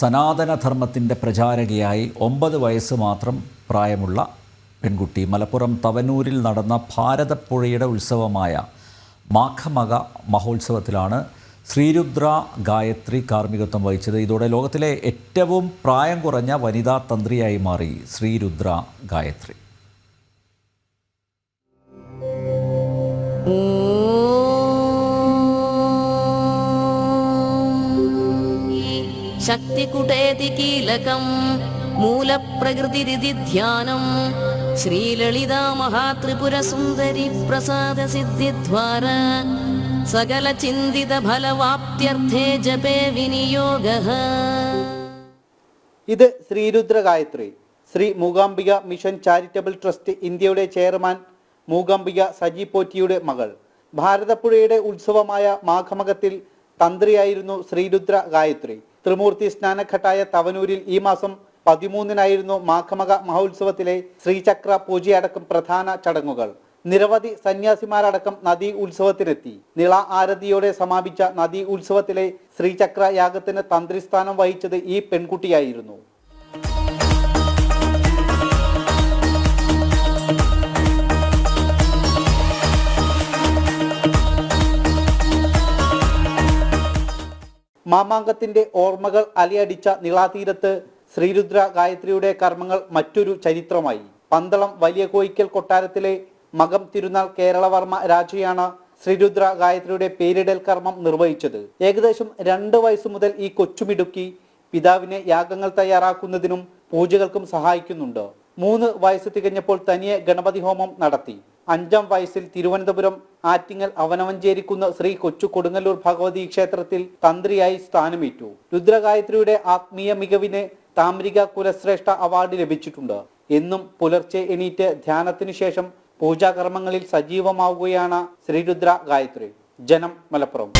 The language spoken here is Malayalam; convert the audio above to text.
സനാതനധർമ്മത്തിന്റെ പ്രചാരകയായി ഒമ്പത് വയസ്സ് മാത്രം പ്രായമുള്ള പെൺകുട്ടി. മലപ്പുറം തവനൂരിൽ നടന്ന ഭാരതപ്പുഴയുടെ ഉത്സവമായ മാഘമക മഹോത്സവത്തിലാണ് ശ്രീരുദ്ര ഗായത്രി കാർമ്മികത്വം വഹിച്ചത്. ഇതോടെ ലോകത്തിലെ ഏറ്റവും പ്രായം കുറഞ്ഞ വനിതാ തന്ത്രിയായി മാറി ശ്രീരുദ്ര ഗായത്രി. ശക്തികുടേതി കീലകം മൂലപ്രകൃതിരിതി ധ്യാനം ശ്രീലളിതാ മഹാത്രിപുര സുന്ദരി പ്രസാദ സിദ്ധിദ്വാര. സകല ചിന്തിത ഫലവാപ്ത്യർത്ഥേ ജപേ വിനിയോഗ. ഇത് Shri Rudra Gayatri Shri Mookambika mission charitable trust ഇന്ത്യയുടെ ചെയർമാൻ മൂകാംബിക സജി പോറ്റിയുടെ മകൾ. ഭാരതപ്പുഴയുടെ ഉത്സവമായ മാഘമകത്തിൽ തന്ത്രിയായിരുന്നു ശ്രീരുദ്ര ഗായത്രി. ത്രിമൂർത്തി സ്നാനഘട്ടായ തവനൂരിൽ ഈ മാസം പതിമൂന്നിനായിരുന്നു മാഘമക മഹോത്സവത്തിലെ ശ്രീചക്ര പൂജയടക്കം പ്രധാന ചടങ്ങുകൾ. നിരവധി സന്യാസിമാരടക്കം നദീ ഉത്സവത്തിനെത്തി. നിള ആരതിയോടെ സമാപിച്ച നദീ ഉത്സവത്തിലെ ശ്രീചക്ര യാഗത്തിന് തന്ത്രിസ്ഥാനം വഹിച്ചത് ഈ പെൺകുട്ടിയായിരുന്നു. മാമാങ്കത്തിന്റെ ഓർമ്മകൾ അലയടിച്ച നിളാതീരത്ത് ശ്രീരുദ്ര ഗായത്രിയുടെ കർമ്മങ്ങൾ മറ്റൊരു ചരിത്രമായി. പന്തളം വലിയ കോയിക്കൽ കൊട്ടാരത്തിലെ മകം തിരുനാൾ കേരളവർമ്മ രാജയാണ് ശ്രീരുദ്ര ഗായത്രിയുടെ പേരിടൽ കർമ്മം നിർവഹിച്ചത്. ഏകദേശം രണ്ട് വയസ്സ് മുതൽ ഈ കൊച്ചുമിടുക്കി പിതാവിനെ യാഗങ്ങൾ തയ്യാറാക്കുന്നതിനും പൂജകൾക്കും സഹായിക്കുന്നുണ്ട്. മൂന്ന് വയസ്സ് തികഞ്ഞപ്പോൾ തനിയെ ഗണപതി ഹോമം നടത്തി. അഞ്ചാം വയസ്സിൽ തിരുവനന്തപുരം ആറ്റിങ്ങൽ അവനവഞ്ചേരിക്കുന്ന ശ്രീ കൊച്ചു കൊടുങ്ങല്ലൂർ ഭഗവതി ക്ഷേത്രത്തിൽ തന്ത്രിയായി സ്ഥാനമേറ്റു. രുദ്രഗായത്രിയുടെ ആത്മീയ മികവിന് താമരിക കുലശ്രേഷ്ഠ അവാർഡ് ലഭിച്ചിട്ടുണ്ട്. എന്നും പുലർച്ചെ എണീറ്റ് ധ്യാനത്തിനു ശേഷം പൂജാകർമ്മങ്ങളിൽ സജീവമാവുകയാണ് ശ്രീരുദ്ര ഗായത്രി ജനം മലപ്പുറം.